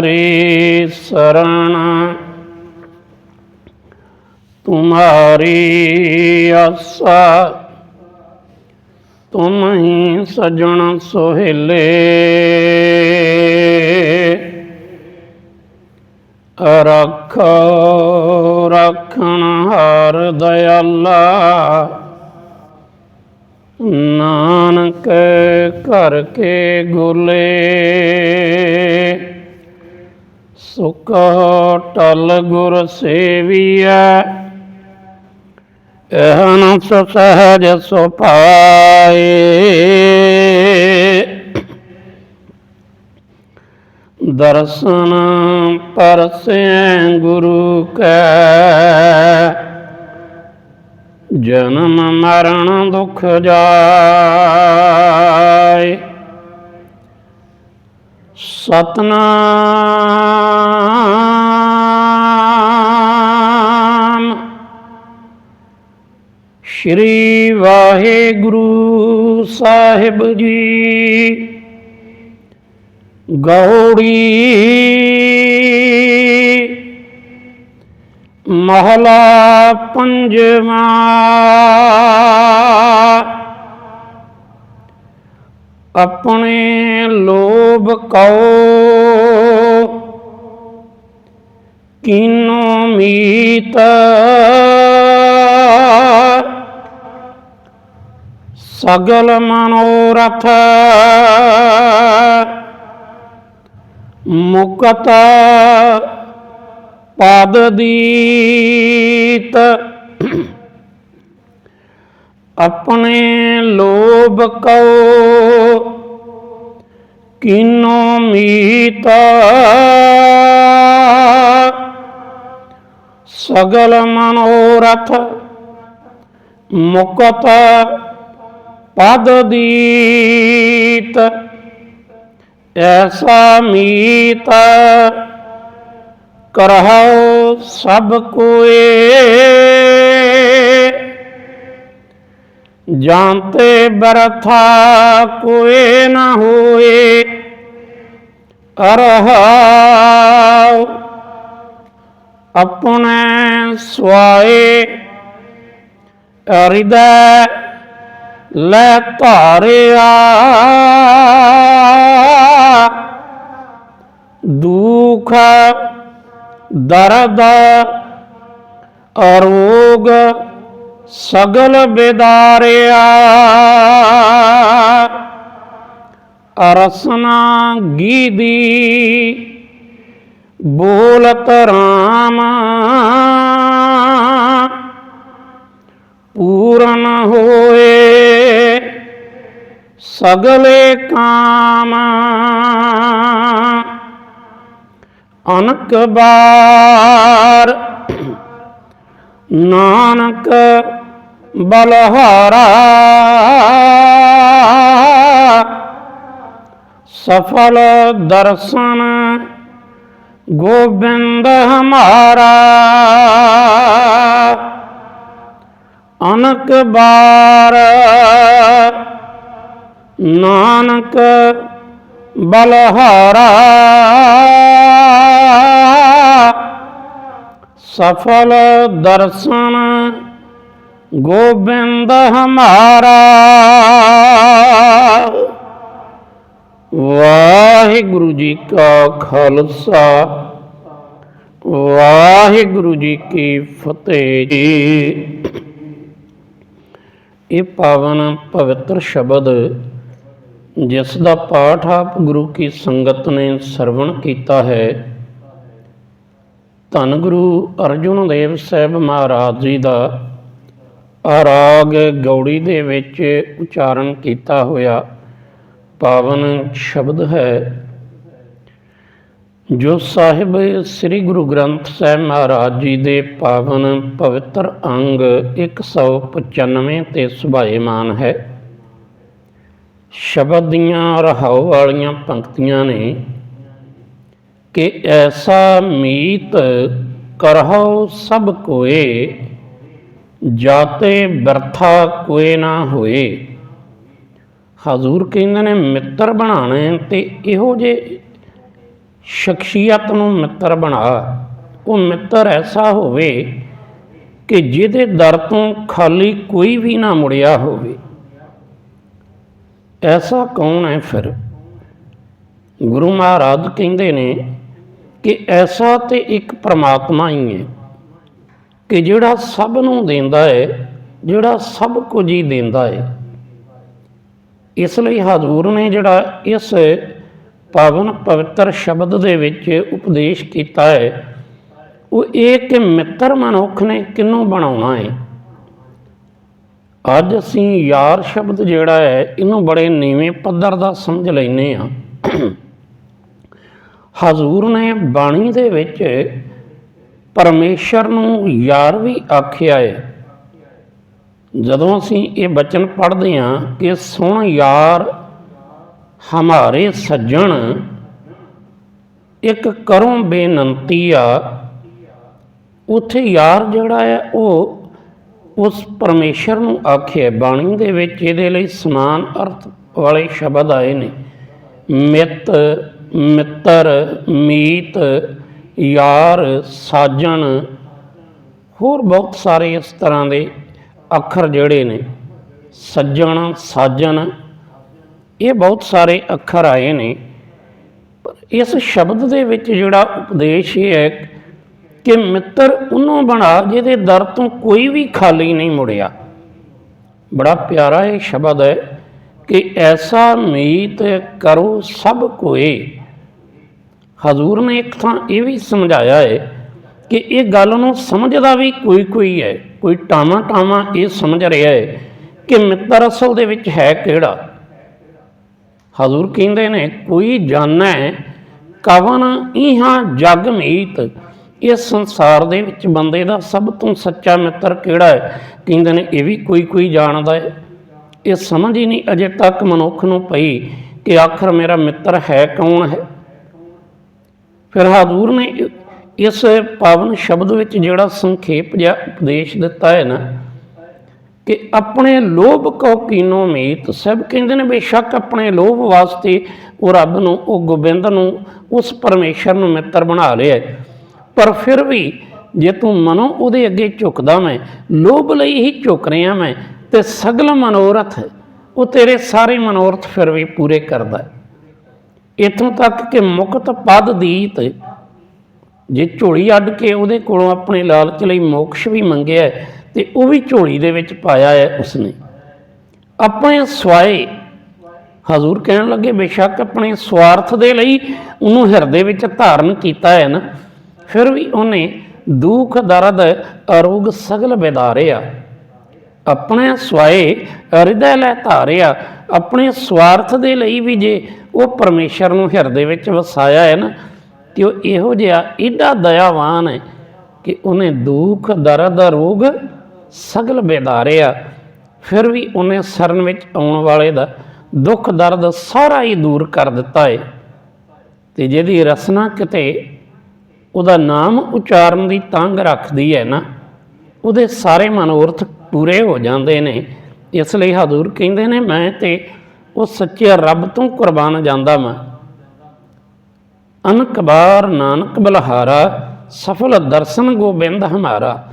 ਰੇ ਸਰਣ ਤੁਮਾਰੀ ਆਸਾ, ਤੁਮ ਹੀ ਸਜਣ ਸੋਹਿਲੇ। ਰੱਖੋ, ਰੱਖਣ ਹਰ ਦਇਆਲਾ। ਨਾਨਕ ਘਰ ਕੇ ਗੁਲੇ। ਸੁਖ ਟਲ ਗੁਰ ਸੇਵੀਐ। ehਨ ਸਹਿਜ ਸੁਭਾਏ। ਦਰਸ਼ਨ ਪਰਸੈ ਗੁਰੂ ਕੈ। ਜਨਮ ਮਰਨ ਦੁਖ ਜਾਏ। ਸਤਨਾਮ ਸ਼੍ਰੀ ਵਾਹਿਗੁਰੂ ਸਾਹਿਬ ਜੀ। ਗੌੜੀ ਮਹਲਾ ਪੰਜਵਾਂ। ਆਪਣੇ ਲੋਭ ਕਉ। ਕੀਨੋ ਮੀਤ? ਸਗਲ ਮਨੋਰਥ ਮੁਕਤ ਪਦ ਦੀਤ। ਆਪਣੇ ਲੋਭ ਕਉ ਕੀਨੋ ਮੀਤ? ਸਗਲ ਮਨੋਰਥ ਮੁਕਤ ਪਦ ਦੀਤ। ਐਸਾ ਮੀਤ ਕਰਹੁ ਸਭ ਕੋਏ। ਜਾਣਤੇ ਬਰਥਾ ਕੋਏ ਨਾ ਹੋਏ। ਅਰਹਾਉ ਆਪਣੇ ਸਵਾਏ ਹਿਰਦੈ ਲੈ ਧਾਰਿਆ। ਦੁਖ ਦਰਦ ਅਰੋਗ ਸਗਲ ਬਿਦਾਰਿਆ। ਅਰਸਨਾ ਗੀਦੀ ਬੋਲਤ ਰਾਮ। ਪੂਰਨ ਹੋਏ। ਸਗਲੇ ਕਾਮ ਅਨਕ ਬਾਰ। ਨਾਨਕ ਬਲਹਾਰਾ। ਸਫਲ ਦਰਸ਼ਨ ਗੋਬਿੰਦ ਹਮਾਰਾ। ਅਨਕ ਬਾਰ। ਨਾਨਕ ਬਲਹਾਰਾ। ਸਫਲ ਦਰਸ਼ਨ ਗੋਬਿੰਦ ਹਮਾਰਾ। ਵਾਹਿਗੁਰੂ ਜੀ ਕਾ ਖਾਲਸਾ। ਵਾਹਿਗੁਰੂ ਜੀ ਕੀ ਫਤਿਹ ਜੀ। ਇਹ ਪਾਵਨ ਪਵਿੱਤਰ ਸ਼ਬਦ ਜਿਸ ਦਾ ਪਾਠ ਆਪ ਗੁਰੂ ਕੀ ਸੰਗਤ ਨੇ ਸਰਵਣ ਕੀਤਾ ਹੈ। ਧੰਨ ਗੁਰੂ ਅਰਜੁਨ ਦੇਵ ਸਾਹਿਬ ਮਹਾਰਾਜ ਜੀ ਦਾ ਆਰਾਗ ਗੌੜੀ ਦੇ ਵਿੱਚ ਉਚਾਰਨ ਕੀਤਾ ਹੋਇਆ ਪਾਵਨ ਸ਼ਬਦ ਹੈ। ਜੋ ਸਾਹਿਬ ਸ੍ਰੀ ਗੁਰੂ ਗ੍ਰੰਥ ਸਾਹਿਬ ਮਹਾਰਾਜ ਜੀ ਦੇ ਪਾਵਨ ਪਵਿੱਤਰ ਅੰਗ 195 ਤੇ ਸੁਭਾਏਮਾਨ ਹੈ, ਸ਼ਬਦ ਦੀਆਂ ਰਹਾਉ ਵਾਲੀਆਂ ਪੰਕਤੀਆਂ ਨੇ ਕਿ ਐਸਾ ਮੀਤ ਕਰਹੋ ਸਭ ਕੋਏ, ਜਾਤੇ ਬਰਥਾ ਕੋਏ ਨਾ ਹੋਏ। ਹਜ਼ੂਰ ਕਹਿੰਦੇ ਨੇ, ਮਿੱਤਰ ਬਣਾਣੇ ਤੇ ਇਹੋ ਜੇ ਸ਼ਖਸੀਅਤ ਨੂੰ ਮਿੱਤਰ ਬਣਾ। ਉਹ ਮਿੱਤਰ ਐਸਾ ਹੋਵੇ ਕਿ ਜਿਹਦੇ ਦਰ ਤੋਂ ਖਾਲੀ ਕੋਈ ਵੀ ਨਾ ਮੁੜਿਆ ਹੋਵੇ। ਐਸਾ ਕੌਣ ਹੈ ਫਿਰ? ਗੁਰੂ ਮਹਾਰਾਜ ਕਹਿੰਦੇ ਨੇ ਕਿ ਐਸਾ ਤੇ ਇੱਕ ਪ੍ਰਮਾਤਮਾ ਹੀ ਹੈ ਕਿ ਜਿਹੜਾ ਸਭ ਨੂੰ ਦਿੰਦਾ ਹੈ, ਜਿਹੜਾ ਸਭ ਕੁਝ ਹੀ ਦਿੰਦਾ ਹੈ। ਇਸ ਲਈ ਹਜ਼ੂਰ ਨੇ ਜਿਹੜਾ ਇਸ ਪਾਵਨ ਪਵਿੱਤਰ ਸ਼ਬਦ ਦੇ ਵਿੱਚ ਉਪਦੇਸ਼ ਕੀਤਾ ਹੈ। ਉਹ ਇਹ ਕਿ ਮਿੱਤਰ ਮਨੁੱਖ ਨੇ ਕਿਹਨੂੰ ਬਣਾਉਣਾ ਹੈ? ਅੱਜ ਅਸੀਂ ਯਾਰ ਸ਼ਬਦ ਜਿਹੜਾ ਹੈ, ਇਹਨੂੰ ਬੜੇ ਨੀਵੇਂ ਪੱਧਰ ਦਾ ਸਮਝ ਲੈਨੇ ਆ ਹਜ਼ੂਰ ਨੇ ਬਾਣੀ ਦੇ ਵਿੱਚ ਪਰਮੇਸ਼ਰ ਨੂੰ ਯਾਰ ਵੀ ਆਖਿਆ ਹੈ। ਜਦੋਂ ਅਸੀਂ ਇਹ ਬਚਨ ਪੜ੍ਹਦੇ ਹਾਂ ਕਿ ਸੁਣ ਯਾਰ ਹਮਾਰੇ ਸੱਜਣ ਇੱਕ ਕਰੋ ਬੇਨੰਤੀ ਆ। ਉੱਥੇ ਯਾਰ ਜਿਹੜਾ ਹੈ ਉਹ ਉਸ ਪਰਮੇਸ਼ਰ ਨੂੰ ਆਖਿਆ ਬਾਣੀ ਦੇ ਵਿੱਚ ਇਹਦੇ ਲਈ ਸਮਾਨ ਅਰਥ ਵਾਲੇ ਸ਼ਬਦ ਆਏ ਨੇ। ਮਿੱਤ, ਮਿੱਤਰ, ਮੀਤ, ਯਾਰ, ਸਾਜਣ, ਹੋਰ ਬਹੁਤ ਸਾਰੇ ਇਸ ਤਰ੍ਹਾਂ ਦੇ ਅੱਖਰ ਜਿਹੜੇ ਨੇ। ਸੱਜਣ, ਸਾਜਣ ਇਹ ਬਹੁਤ ਸਾਰੇ ਅੱਖਰ ਆਏ ਨੇ। ਪਰ ਇਸ ਸ਼ਬਦ ਦੇ ਵਿੱਚ ਜਿਹੜਾ ਉਪਦੇਸ਼ ਇਹ ਹੈ ਕਿ ਮਿੱਤਰ ਉਹਨੂੰ ਬਣਾ ਜਿਹਦੇ ਦਰ ਤੋਂ ਕੋਈ ਵੀ ਖਾਲੀ ਨਹੀਂ ਮੁੜਿਆ। ਬੜਾ ਪਿਆਰਾ ਇਹ ਸ਼ਬਦ ਹੈ ਕਿ ਐਸਾ ਮੀਤ ਕਰੋ ਸਭ ਕੋਏ। ਹਜ਼ੂਰ ਨੇ ਇੱਕ ਥਾਂ ਇਹ ਵੀ ਸਮਝਾਇਆ ਹੈ ਕਿ ਇਹ ਗੱਲ ਨੂੰ ਸਮਝਦਾ ਵੀ ਕੋਈ ਕੋਈ ਹੈ, ਕੋਈ ਟਾਵਾਂ ਟਾਵਾਂ ਇਹ ਸਮਝ ਰਿਹਾ ਹੈ ਕਿ ਮਿੱਤਰ ਅਸਲ ਦੇ ਵਿੱਚ ਹੈ ਕਿਹੜਾ। ਹਜ਼ੂਰ ਕਹਿੰਦੇ ਨੇ, ਕੋਈ ਜਾਣੈ ਕਵਨ ਇਹਾਂ ਜਗ ਮੀਤ? ਇਸ ਸੰਸਾਰ ਦੇ ਵਿੱਚ ਬੰਦੇ ਦਾ ਸਭ ਤੋਂ ਸੱਚਾ ਮਿੱਤਰ ਕਿਹੜਾ ਹੈ? ਕਹਿੰਦੇ ਨੇ, ਇਹ ਵੀ ਕੋਈ ਕੋਈ ਜਾਣਦਾ ਹੈ। ਇਹ ਸਮਝ ਹੀ ਨਹੀਂ ਅਜੇ ਤੱਕ ਮਨੁੱਖ ਨੂੰ ਪਈ ਕਿ ਆਖਰ ਮੇਰਾ ਮਿੱਤਰ ਹੈ ਕੌਣ ਹੈ? ਫਿਰ ਹਜ਼ੂਰ ਨੇ ਇਸ ਪਾਵਨ ਸ਼ਬਦ ਵਿੱਚ ਜਿਹੜਾ ਸੰਖੇਪ ਜਿਹਾ ਉਪਦੇਸ਼ ਦਿੱਤਾ ਹੈ ਨਾ ਕਿ ਆਪਣੇ ਲੋਭ ਕੋ ਕੀਨੋ ਮੀਤ? ਸਭ ਕਹਿੰਦੇ ਨੇ ਬੇਸ਼ੱਕ ਆਪਣੇ ਲੋਭ ਵਾਸਤੇ ਉਹ ਰੱਬ ਨੂੰ, ਉਹ ਗੋਬਿੰਦ ਨੂੰ, ਉਸ ਪਰਮੇਸ਼ਰ ਨੂੰ ਮਿੱਤਰ ਬਣਾ ਲਿਆ ਪਰ ਫਿਰ ਵੀ ਜੇ ਤੂੰ ਮਨੋਂ ਉਹਦੇ ਅੱਗੇ ਝੁਕਦਾ ਮੈਂ, ਲੋਭ ਲਈ ਹੀ ਝੁਕ ਰਿਹਾ ਮੈਂ, ਤੇ ਸਗਲ ਮਨੋਰਥ, ਉਹ ਤੇਰੇ ਸਾਰੇ ਮਨੋਰਥ ਫਿਰ ਵੀ ਪੂਰੇ ਕਰਦਾ ਹੈ। ਇਥੋਂ ਤੱਕ ਕਿ ਮੁਕਤ ਪਦ ਦੀਤ, ਜੇ ਝੋਲੀ ਅੱਡ ਕੇ ਉਹਦੇ ਕੋਲੋਂ ਆਪਣੇ ਲਾਲਚ ਲਈ ਮੋਕਸ਼ ਵੀ ਮੰਗਿਆ ਤੇ ਉਹ ਵੀ ਝੋਲੀ ਦੇ ਵਿੱਚ ਪਾਇਆ ਹੈ ਉਸਨੇ। ਆਪਣੇ ਸਵਾਏ, ਹਜ਼ੂਰ ਕਹਿਣ ਲੱਗੇ, ਬੇਸ਼ੱਕ ਆਪਣੇ ਸਵਾਰਥ ਦੇ ਲਈ ਉਹਨੂੰ ਹਿਰਦੇ ਵਿੱਚ ਧਾਰਨ ਕੀਤਾ ਹੈ ਨਾ, ਫਿਰ ਵੀ ਉਹਨੇ ਦੁੱਖ, ਦਰਦ, ਅਰੋਗ ਸਗਲ ਵਿਦਾਰਿਆ ਆਪਣੇ ਸਵਾਏ ਹਿਰਦੇ ਲੈ ਧਾਰਿਆ, ਆਪਣੇ ਸਵਾਰਥ ਦੇ ਲਈ ਵੀ ਜੇ ਉਹ ਪਰਮੇਸ਼ਰ ਨੂੰ ਹਿਰਦੇ ਵਿੱਚ ਵਸਾਇਆ ਹੈ ਨਾ, ਤੇ ਉਹ ਇਹੋ ਜਿਹਾ ਏਡਾ ਦਇਆਵਾਨ ਹੈ ਕਿ ਉਹਨੇ ਦੁੱਖ, ਦਰਦ ਰੋਗ ਸਗਲ ਬੇਦਾਰਿਆ ਫਿਰ ਵੀ ਉਹਨੇ ਸਰਨ ਵਿੱਚ ਆਉਣ ਵਾਲੇ ਦਾ ਦੁੱਖ ਦਰਦ ਸਾਰਾ ਹੀ ਦੂਰ ਕਰ ਦਿੱਤਾ ਹੈ ਤੇ ਜਿਹਦੀ ਰਸਨਾ ਕਿਤੇ ਉਹਦਾ ਨਾਮ ਉਚਾਰਨ ਦੀ ਤੰਗ ਰੱਖਦੀ ਹੈ ਨਾ, ਉਹਦੇ ਸਾਰੇ ਮਨੋਰਥ ਪੂਰੇ ਹੋ ਜਾਂਦੇ ਨੇ। ਇਸ ਲਈ ਹਜ਼ੂਰ ਕਹਿੰਦੇ ਨੇ, ਮੈਂ ਤੇ ਉਹ ਸੱਚੇ ਰੱਬ ਤੋਂ ਕੁਰਬਾਨ ਜਾਂਦਾ ਮੈਂ ਅਨਕਬਾਰ ਨਾਨਕ ਬਲਹਾਰਾ, ਸਫਲ ਦਰਸ਼ਨ ਗੋਬਿੰਦ ਹਮਾਰਾ।